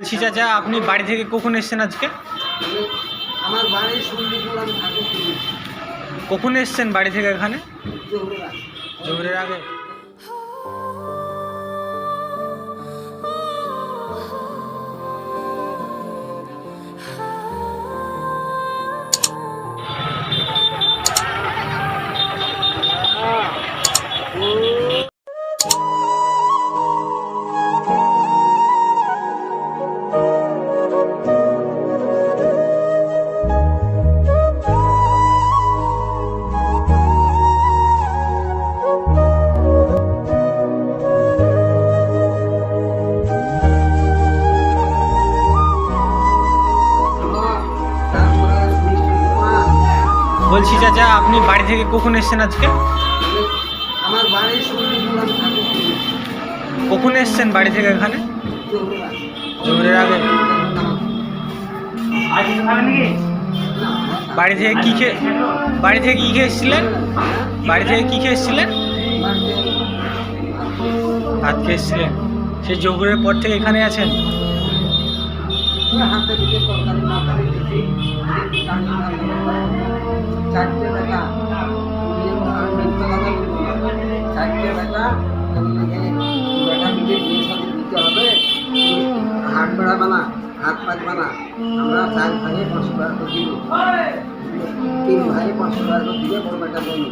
বলছি চাচা আপনি বাড়ি থেকে কখন এসছেন আজকে? আমার বাড়ি আমি কখন এসছেন বাড়ি থেকে এখানে? জহুরা জোহরের আগে? বলছি চাচা আপনি বাড়ি থেকে কখন এসেছেন আজকে? আমার বাড়ি কখন এসেছেন বাড়ি থেকে এখানে? জোহরের আগে? বাড়ি থেকে কি খেয়ে বাড়ি থেকে কি খেয়ে এসেছিলেন? বাড়ি থেকে কি খেয়ে এসেছিলেন? ভাত খেয়ে এসেছিলেন। সেই জোহরের পর থেকে এখানে আছেন? হাতে দিকে তরকারি চারটে বেটা মিথ্যা কথা বলব না। চারটে বেটা বেটা মিলে বিয়ে সাথে দিতে হবে। হাত বেড়াবে না হাত পাতবে না আমরা চার ভাইয়ে পাঁচশো টাকা করে দিব। তিন ভাই পাঁচশো টাকা করে দিয়ে বড় বেটা বলি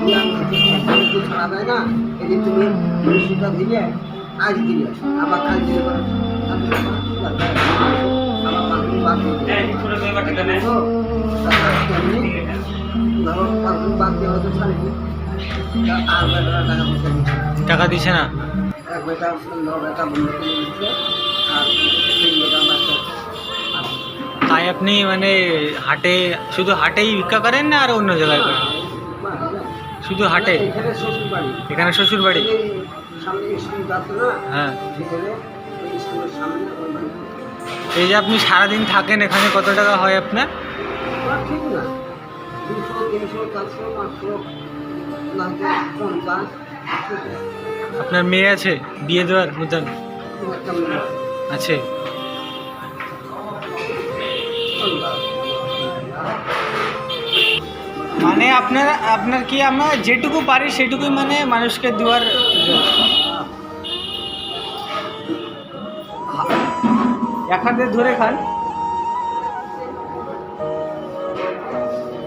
দিয়ে আমি একদিন ছাড়া দেয় না। এদিন তুমি দুশোটা দিলে আজ দিলে আবার কাল দিলে পরে। আমি আবার কি করব? আমার পাঁচদিন বাদ বাদ দিয়ে হয়তো টাকা দিছে না? এক বেটা ধরো বেটা দিচ্ছে আর তিন বেটা তাই আপনি মানে হাটে শুধু হাটেই ভিক্ষা করেন না আর অন্য জায়গায় করেন। শুধু হাটে? এখানে শ্বশুর বাড়ি হ্যাঁ। এই যে আপনি সারাদিন থাকেন এখানে কত টাকা হয় আপনার? দুশো তিনশো চারশো পাঁচশো নয়তো পঞ্চাশ আপনার মেয়ে আছে? বিয়ে দেওয়ার মতন আছে। মানে আপনার আপনার কি আমরা যেটুকু পারি সেটুকুই মানে মানুষকে দেওয়ার এক হাতে ধরে খান।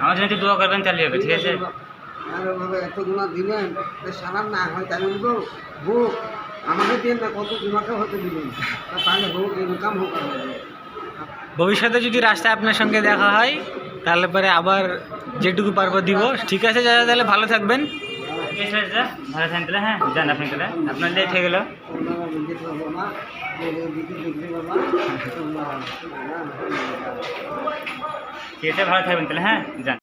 আমার জন্য একটু দোয়া করবেন চালিয়ে যাবে ঠিক আছে? আর ওভাবে এত গুণা দিলেন সারার না হয় বলব হোক আমাকে দিয়ে না কত তোমাকে হতে দিলেন। তাহলে হোক ইনকাম হোক ভবিষ্যতে যদি রাস্তায় আপনার সঙ্গে দেখা হয় তাহলে পরে আবার যেটুকু পারব দিব। ঠিক আছে দাদা তাহলে ভালো থাকবেন। ঠিক আছে দাদা ভালো থাকেন তাহলে হ্যাঁ যান আপনি তাহলে আপনার লেট হয়ে গেলো আপনারা নিজে করব না দিকে দেখবে বাবা ঠিক আছে ভালো থাকবেন তাহলে হ্যাঁ যান